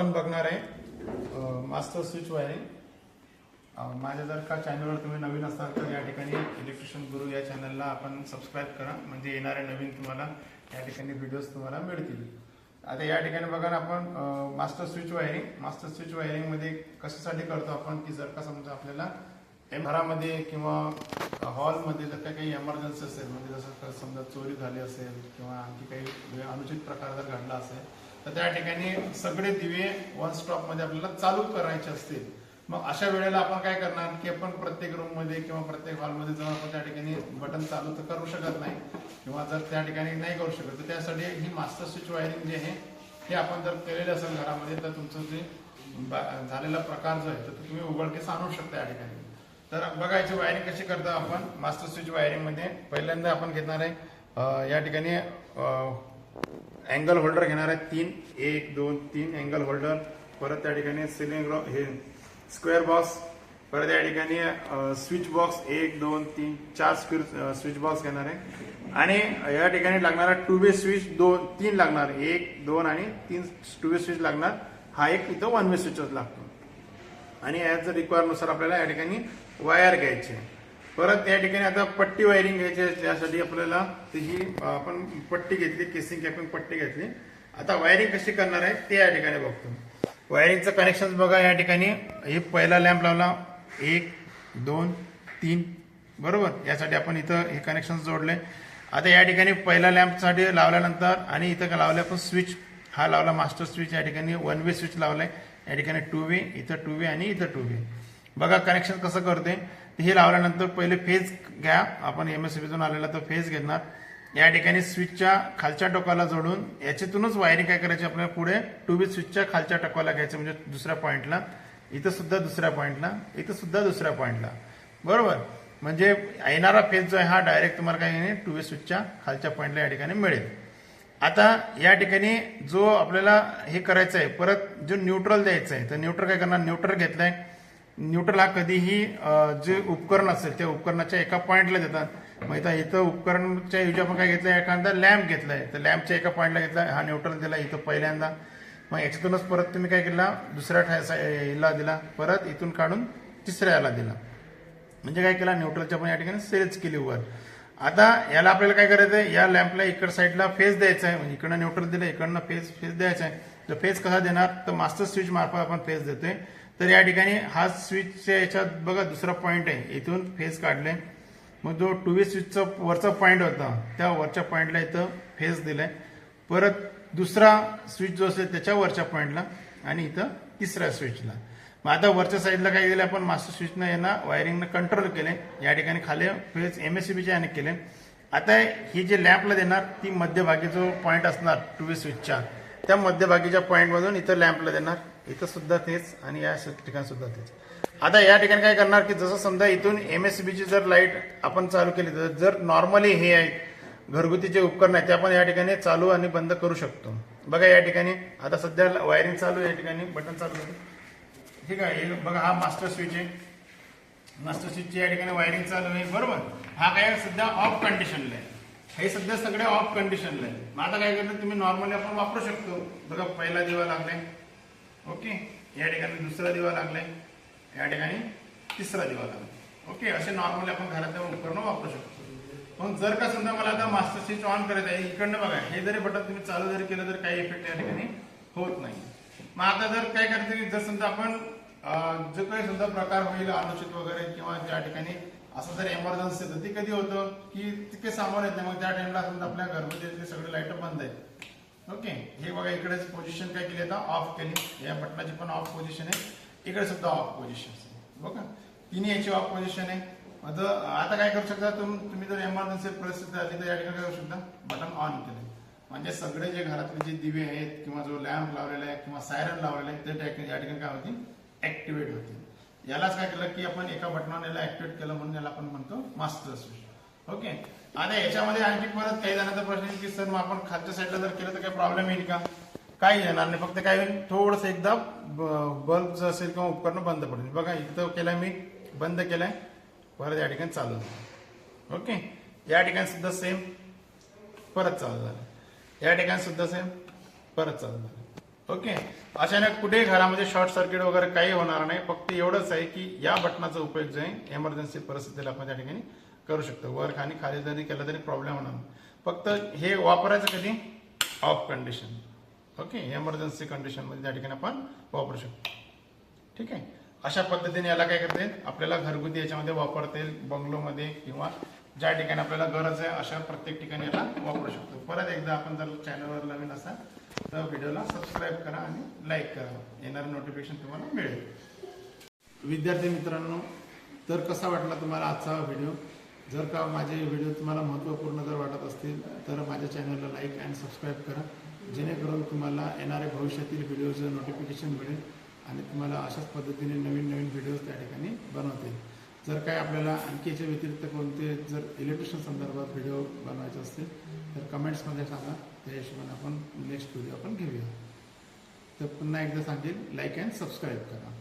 आपण बघणार आहे. मास्टर स्विच वायरिंग माझ्या जर का चॅनलवर तुम्ही नवीन असाल तर या ठिकाणी इलेक्ट्रिशियन गुरु या चॅनलला आपण सबस्क्राईब करा. म्हणजे येणारे नवीन तुम्हाला या ठिकाणी व्हिडिओज तुम्हाला मिळतील. आता या ठिकाणी बघा ना आपण master switch wiring master switch वायरिंगमध्ये कशासाठी करतो आपण? की जर का समजा आपल्याला घरामध्ये किंवा हॉलमध्ये जर का काही एमर्जन्सी असेल म्हणजे जसं का समजा चोरी झाली असेल किंवा आणखी काही अनुचित प्रकार जर घडला असेल तर त्या ठिकाणी सगळे दिवे वन स्टॉपमध्ये आपल्याला चालू करायचे असतील. मग अशा वेळेला आपण काय करणार की आपण प्रत्येक रूममध्ये किंवा प्रत्येक हॉलमध्ये जाऊन आपण त्या ठिकाणी बटन चालू तर करू शकत नाही. किंवा जर त्या ठिकाणी नाही करू शकत तर त्यासाठी ही मास्टर स्विच वायरिंग जे आहे हे आपण जर केलेलं असेल घरामध्ये तर तुमचं जे बा- झालेला प्रकार जो आहे तर तुम्ही उघडकीस आणू शकता या ठिकाणी. तर बघायची वायरिंग कशी करतो आपण मास्टर स्विच वायरिंगमध्ये पहिल्यांदा आपण घेणार आहे या ठिकाणी अँगल होल्डर घेणार आहे तीन एक दोन तीन अँगल होल्डर परत त्या ठिकाणी सिलिंग हे स्क्वेअर बॉक्स परत या ठिकाणी स्विच बॉक्स एक दोन तीन चार स्क्वेअर स्विच बॉक्स घेणार आहे. आणि या ठिकाणी लागणारा टू वे स्विच दोन तीन लागणार. एक दोन आणि तीन टू वे स्विच लागणार. हा एक इथं वन वे स्विचच लागतो. आणि याच रिक्वायरनुसार आपल्याला या ठिकाणी वायर घ्यायची आहे. परत या ठिकाणी आता पट्टी वायरिंग घ्यायची त्यासाठी आपल्याला ती ही आपण पट्टी घेतली केसिंग कॅपिंग पट्टी घेतली. आता वायरिंग कशी करणार आहे ते या ठिकाणी बघतो. वायरिंगचं कनेक्शन बघा या ठिकाणी हे पहिला लॅम्प लावला. एक दोन तीन. बरोबर? यासाठी आपण इथं हे कनेक्शन जोडले. आता या ठिकाणी पहिल्या लॅम्पसाठी लावल्यानंतर आणि इथं लावलं आपण स्विच हा लावला मास्टर स्विच या ठिकाणी वन वे स्विच लावलाय. या ठिकाणी टू वे इथं टू वे आणि इथं टू वे बघा कनेक्शन कसं करते. हे लावल्यानंतर पहिले फेज घ्या. आपण एम एस आलेला तर फेज घेणार या ठिकाणी स्विचच्या खालच्या टोकाला जोडून याच्यातूनच वायरिंग काय करायची आपल्याला पुढे? टू बी स्विचच्या खालच्या टोकाला घ्यायचं म्हणजे दुसऱ्या पॉईंटला इथं सुद्धा दुसऱ्या पॉईंटला इथं सुद्धा दुसऱ्या पॉईंटला बरोबर? म्हणजे येणारा फेज जो आहे हा डायरेक्ट तुम्हाला काय नाही टू वे स्विचच्या खालच्या पॉईंटला या ठिकाणी मिळेल. आता या ठिकाणी जो आपल्याला हे करायचं आहे परत जो न्यूट्रल द्यायचं आहे तर न्यूट्रल काय करणार? न्यूट्रल घेतलाय. न्यूट्रल हा कधीही जे उपकरण असेल त्या उपकरणाच्या एका पॉइंटला देतात. मग इथं इथं उपकरणच्या ऐवजी आपण काय घेतलं एखादा लॅम्प घेतलाय. तर लॅम्पच्या एका पॉइंटला घेतला हा न्यूट्रल दिला इथं पहिल्यांदा. मग याच्यातूनच परत तुम्ही काय केला? दुसऱ्या ठायला सा- याला दिला. परत इथून काढून तिसऱ्या याला दिला. म्हणजे काय केला? न्यूट्रलच्या पण या ठिकाणी सेल्स केली वर. आता याला आपल्याला काय करायचं आहे? या लॅम्पला इकड साईडला फेज द्यायचा आहे. म्हणजे इकडनं न्यूट्रल दिलं इकडनं फेस फेज द्यायचा आहे. तर फेज कसा देणार? तर मास्टर स्विच मार्फत आपण फेस देतोय. तर या ठिकाणी हा स्विचच्या याच्यात बघा दुसरा पॉईंट आहे. इथून फेज काढले मग जो टू वे स्विचचा वरचा पॉईंट होता त्या वरच्या पॉईंटला इथं फेज दिलाय. परत दुसरा स्विच जो असेल त्याच्या वरच्या पॉईंटला आणि इथं तिसऱ्या स्विचला मग आता वरच्या साईडला काय दिलं आपण? मास्टर स्विचनं यांना वायरिंगनं कंट्रोल केले या ठिकाणी खाली फेज एम एस सी याने केले आता ही जे लॅम्पला देणार ती मध्यभागी जो पॉईंट असणार टू वे स्विचच्या त्या मध्यभागीच्या पॉईंटमधून इथं लॅम्पला देणार. इथं सुद्धा तेच आणि या ठिकाणी सुद्धा तेच. आता या ठिकाणी काय करणार की जसं समजा इथून एम एस बीची जर लाइट आपण चालू केली तर जर नॉर्मली हे आहे घरगुती जे उपकरण आहे ते आपण या ठिकाणी चालू आणि बंद करू शकतो. बघा या ठिकाणी आता सध्या वायरिंग चालू आहे या ठिकाणी बटन चालू आहे. ठीक आहे बघा हा मास्टर स्विच आहे. मास्टर स्विचची या ठिकाणी वायरिंग चालू आहे बरोबर. हा काय सध्या ऑफ कंडिशनला आहे. हे सध्या सगळे ऑफ कंडिशनला आहे. मग आता काय करणार तुम्ही नॉर्मली आपण वापरू शकतो. बघा पहिला दिवा लागलाय. ओके? या ठिकाणी दुसरा दिवा लागलाय. या ठिकाणी तिसरा दिवा लागलाय. ओके? असे नॉर्मली आपण घरातल्या उपकरणं वापरू शकतो. मग जर का समजा मला आता मास्टर स्विच ऑन करायचं आहे इकडनं बघा हे जरी बटन तुम्ही चालू जरी केलं तर काही इफेक्ट या ठिकाणी होत नाही. मग आता जर काय करायचं की जर समजा आपण जो काही समजा प्रकार होईल अनुचित वगैरे किंवा ज्या ठिकाणी असं जर एमर्जन्सी तर ती कधी होतं? की तिथे सामोर येते मग त्या टाइमला समजा आपल्या घरमध्ये सगळे लाइट बंद आहेत ओके हे बघा इकडेच पोझिशन काय केली आता? ऑफ केली. या बटनाची पण ऑफ पोझिशन आहे. इकडे सुद्धा ऑफ पोझिशन आहे. बघा तिन्ही याची ऑफ पोझिशन आहे. आता आता काय करू शकता तुम्ही जर एमर्जन्सी परिस्थिती आली तर या ठिकाणी काय करू शकता? बटन ऑन केले म्हणजे सगळे जे घरातले जे दिवे आहेत किंवा जो लॅम्प लावलेला आहे किंवा सायरन लावलेला आहे ते त्या- या ठिकाणी काय होतील? ऍक्टिव्हेट होतील. यालाच काय केलं की आपण एका बटनाने याला ऍक्टिव्हेट केलं म्हणून याला आपण म्हणतो मास्टर स्विच ओके. आता याच्यामध्ये आणखी परत काही जणांचा प्रश्न येईल की सर मग आपण खालच्या साईडला जर केलं तर काही प्रॉब्लेम येईल का? काही येणार नाही. फक्त काय होईल. थोडस एकदा बल्ब जर असेल किंवा उपकरण बंद पडेल बघा इथं केलाय मी बंद केलाय. परत या ठिकाणी चालू झालं. ओके. या ठिकाणी सुद्धा सेम परत चालू झालं. या ठिकाणी सुद्धा सेम परत चालू झालं. ओके. अचानक कुठेही घरामध्ये शॉर्ट सर्किट वगैरे काही होणार नाही. फक्त एवढंच आहे की या बटनाचा उपयोग जो आहे एमर्जन्सी परिस्थितीला आपण त्या ठिकाणी करू शकतो. वर आणि खाली जरी केलं तरी प्रॉब्लेम होणार फक्त हे वापरायचं कधी? ऑफ कंडिशन ओके एमर्जन्सी कंडिशनमध्ये त्या ठिकाणी आपण वापरू शकतो. ठीक आहे? अशा पद्धतीने याला काय करता येईल? आपल्याला घरगुती याच्यामध्ये वापरता येईल बंगलोमध्ये किंवा ज्या ठिकाणी आपल्याला गरज आहे अशा प्रत्येक ठिकाणी याला वापरू शकतो. परत एकदा आपण जर चॅनलवर नवीन असाल तर व्हिडिओला सबस्क्राईब करा आणि लाईक करा. येणारं नोटिफिकेशन तुम्हाला मिळेल. विद्यार्थी मित्रांनो तर कसा वाटला तुम्हाला आजचा व्हिडिओ? जर का माझे व्हिडिओ तुम्हाला महत्त्वपूर्ण जर वाटत असतील तर माझ्या चॅनलला लाईक अँड सबस्क्राईब करा. जेणेकरून तुम्हाला येणाऱ्या भविष्यातील व्हिडिओचं नोटिफिकेशन मिळेल आणि तुम्हाला अशाच पद्धतीने नवीन नवीन व्हिडिओज त्या ठिकाणी बनवतील. जर काय आपल्याला आणखी याच्या व्यतिरिक्त कोणते जर इलेक्ट्रिशियन संदर्भात व्हिडिओ बनवायचे असतील तर कमेंट्समध्ये सांगा. त्या हिशोबाने आपण नेक्स्ट व्हिडिओ आपण घेऊया. तर पुन्हा एकदा सांगेल लाईक अँड सबस्क्राईब करा.